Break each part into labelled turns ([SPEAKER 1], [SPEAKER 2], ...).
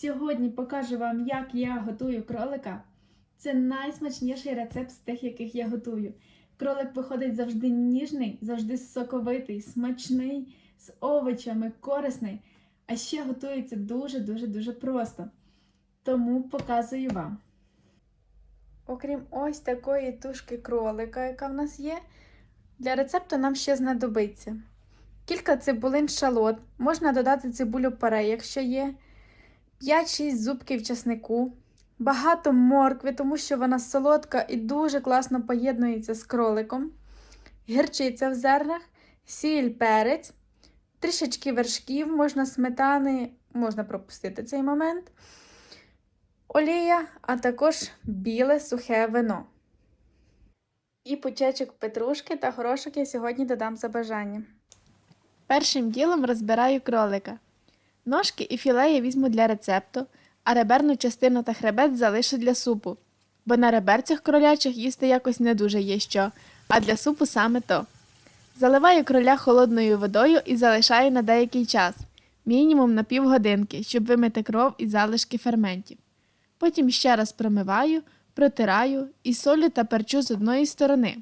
[SPEAKER 1] Сьогодні покажу вам, як я готую кролика. Це найсмачніший рецепт з тих, яких я готую. Кролик виходить завжди ніжний, завжди соковитий, смачний, з овочами, корисний. А ще готується дуже-дуже дуже просто. Тому показую вам. Окрім ось такої тушки кролика, яка в нас є, для рецепту нам ще знадобиться кілька цибулин шалот, можна додати цибулю паре, якщо є, 5-6 зубків часнику, багато моркви, тому що вона солодка і дуже класно поєднується з кроликом, гірчиця в зернах, сіль, перець, трішечки вершків, можна сметани, можна пропустити цей момент, олія, а також біле сухе вино. І пучечок петрушки та горошок я сьогодні додам за бажанням. Першим ділом розбираю кролика. Ножки і філе я візьму для рецепту, а реберну частину та хребет залишу для супу, бо на реберцях кролячих їсти якось не дуже є що, а для супу саме то. Заливаю кроля холодною водою і залишаю на деякий час, мінімум на півгодинки, щоб вимити кров і залишки ферментів. Потім ще раз промиваю, протираю і солю та перчу з одної сторони.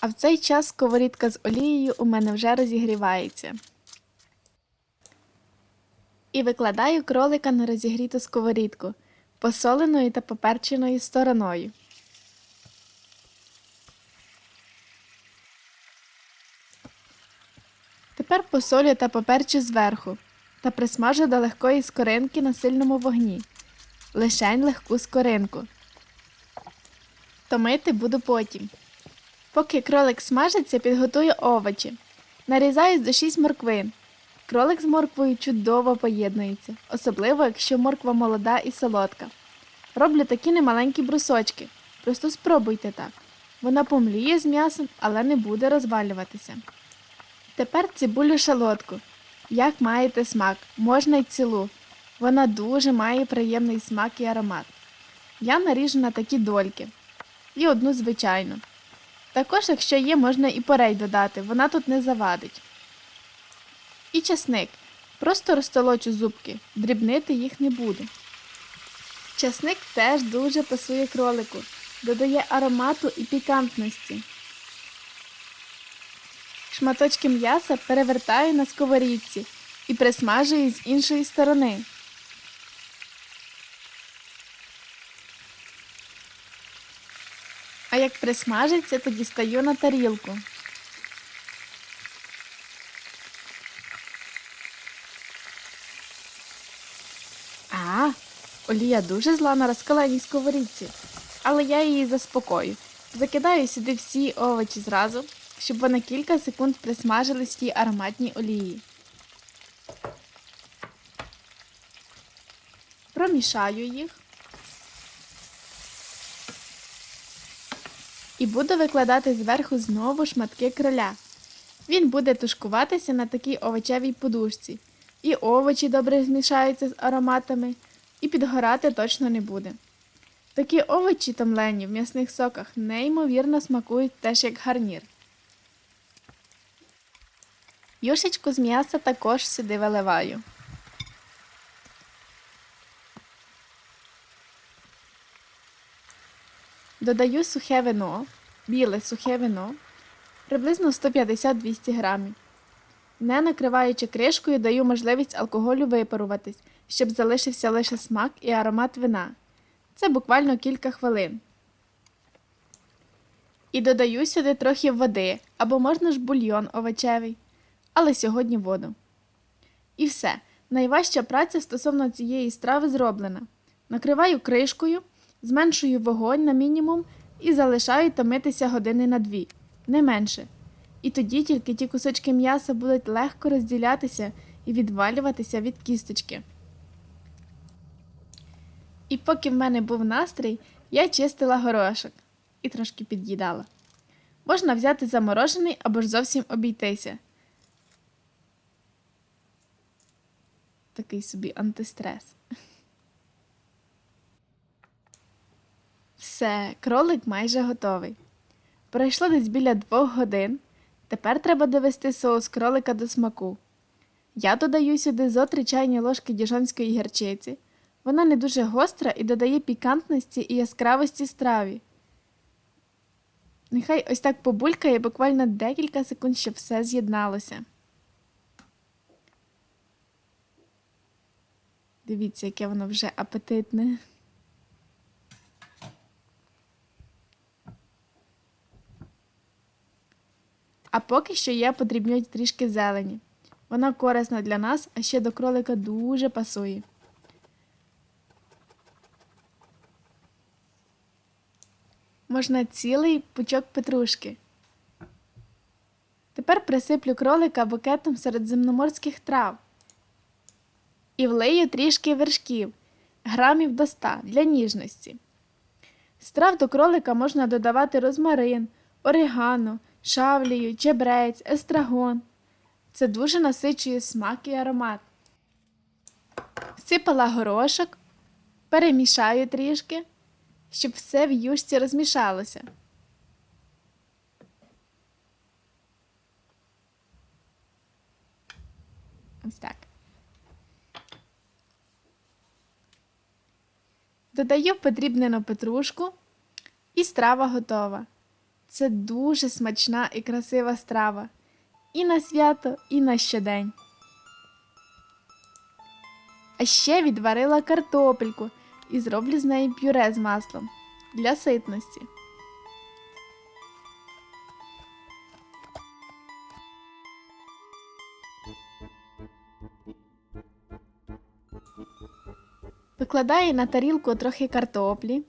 [SPEAKER 1] А в цей час сковорідка з олією у мене вже розігрівається. І викладаю кролика на розігріту сковорідку посоленою та поперченою стороною. Тепер посолю та поперчу зверху та присмажу до легкої скоринки на сильному вогні. Лишень легку скоринку. Томити буду потім. Поки кролик смажиться, підготую овочі. Нарізаю до 6 морквин. Кролик з морквою чудово поєднується, особливо якщо морква молода і солодка. Роблю такі немаленькі брусочки. Просто спробуйте так. Вона помліє з м'ясом, але не буде розвалюватися. Тепер цибулю шалотку. Як маєте смак, можна й цілу. Вона дуже має приємний смак і аромат. Я наріжу на такі дольки. І одну звичайну. Також, якщо є, можна і порей додати, вона тут не завадить. І часник. Просто розтолочу зубки, дрібнити їх не буду. Часник теж дуже пасує кролику, додає аромату і пікантності. Шматочки м'яса перевертаю на сковорідці і присмажую з іншої сторони. А як присмажиться, то дістаю на тарілку. А, олія дуже зла на розкаленій сковорідці, але я її заспокою. Закидаю сюди всі овочі зразу, щоб вони кілька секунд присмажились в тій ароматній олії. Промішаю їх. І буду викладати зверху знову шматки кроля. Він буде тушкуватися на такій овочевій подушці. І овочі добре змішаються з ароматами, і підгорати точно не буде. Такі овочі томлені в м'ясних соках неймовірно смакують теж як гарнір. Юшечку з м'яса також сюди виливаю. Додаю сухе вино, біле сухе вино, приблизно 150-200 грамів. Не накриваючи кришкою, даю можливість алкоголю випаруватись, щоб залишився лише смак і аромат вина. Це буквально кілька хвилин. І додаю сюди трохи води або можна ж бульйон овочевий, але сьогодні воду. І все. Найважча праця стосовно цієї страви зроблена. Накриваю кришкою, зменшую вогонь на мінімум і залишаю томитися години на дві, не менше. І тоді тільки ті кусочки м'яса будуть легко розділятися і відвалюватися від кісточки. І поки в мене був настрій, я чистила горошок і трошки під'їдала. Можна взяти заморожений або ж зовсім обійтися. Такий собі антистрес. Все, кролик майже готовий. Пройшло десь біля двох годин. Тепер треба довести соус кролика до смаку. Я додаю сюди зо 3 чайні ложки діжонської гірчиці. Вона не дуже гостра і додає пікантності і яскравості страві. Нехай ось так побулькає буквально декілька секунд, щоб все з'єдналося. Дивіться, яке воно вже апетитне. А поки що я подрібнюю трішки зелені. Вона корисна для нас, а ще до кролика дуже пасує. Можна цілий пучок петрушки. Тепер присиплю кролика букетом середземноморських трав і влию трішки вершків, грамів до 100 для ніжності. З трав до кролика можна додавати розмарин, орегано, шавлію, чебрець, естрагон. Це дуже насичує смак і аромат. Сипала горошок, перемішаю трішки, щоб все в юшці розмішалося. Ось так. Додаю подрібнену петрушку і страва готова. Це дуже смачна і красива страва. І на свято, і на щодень. А ще відварила картопельку і зроблю з неї пюре з маслом для ситності. Викладаю на тарілку трохи картоплі.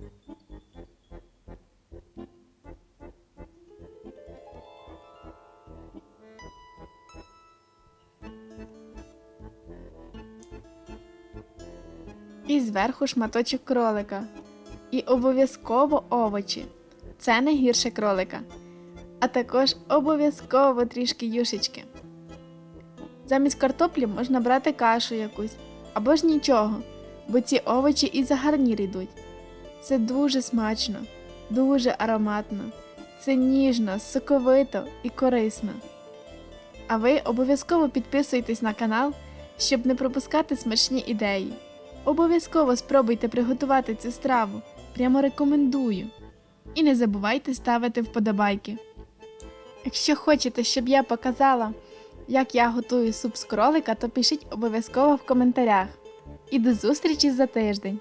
[SPEAKER 1] Зверху шматочок кролика. І обов'язково овочі. Це не гірше кролика. А також обов'язково трішки юшечки. Замість картоплі можна брати кашу якусь або ж нічого, бо ці овочі і за гарнір йдуть. Це дуже смачно, дуже ароматно, це ніжно, соковито і корисно. А ви обов'язково підписуйтесь на канал, щоб не пропускати смачні ідеї. Обов'язково спробуйте приготувати цю страву. Прямо рекомендую. І не забувайте ставити вподобайки. Якщо хочете, щоб я показала, як я готую суп з кролика, то пишіть обов'язково в коментарях. І до зустрічі за тиждень!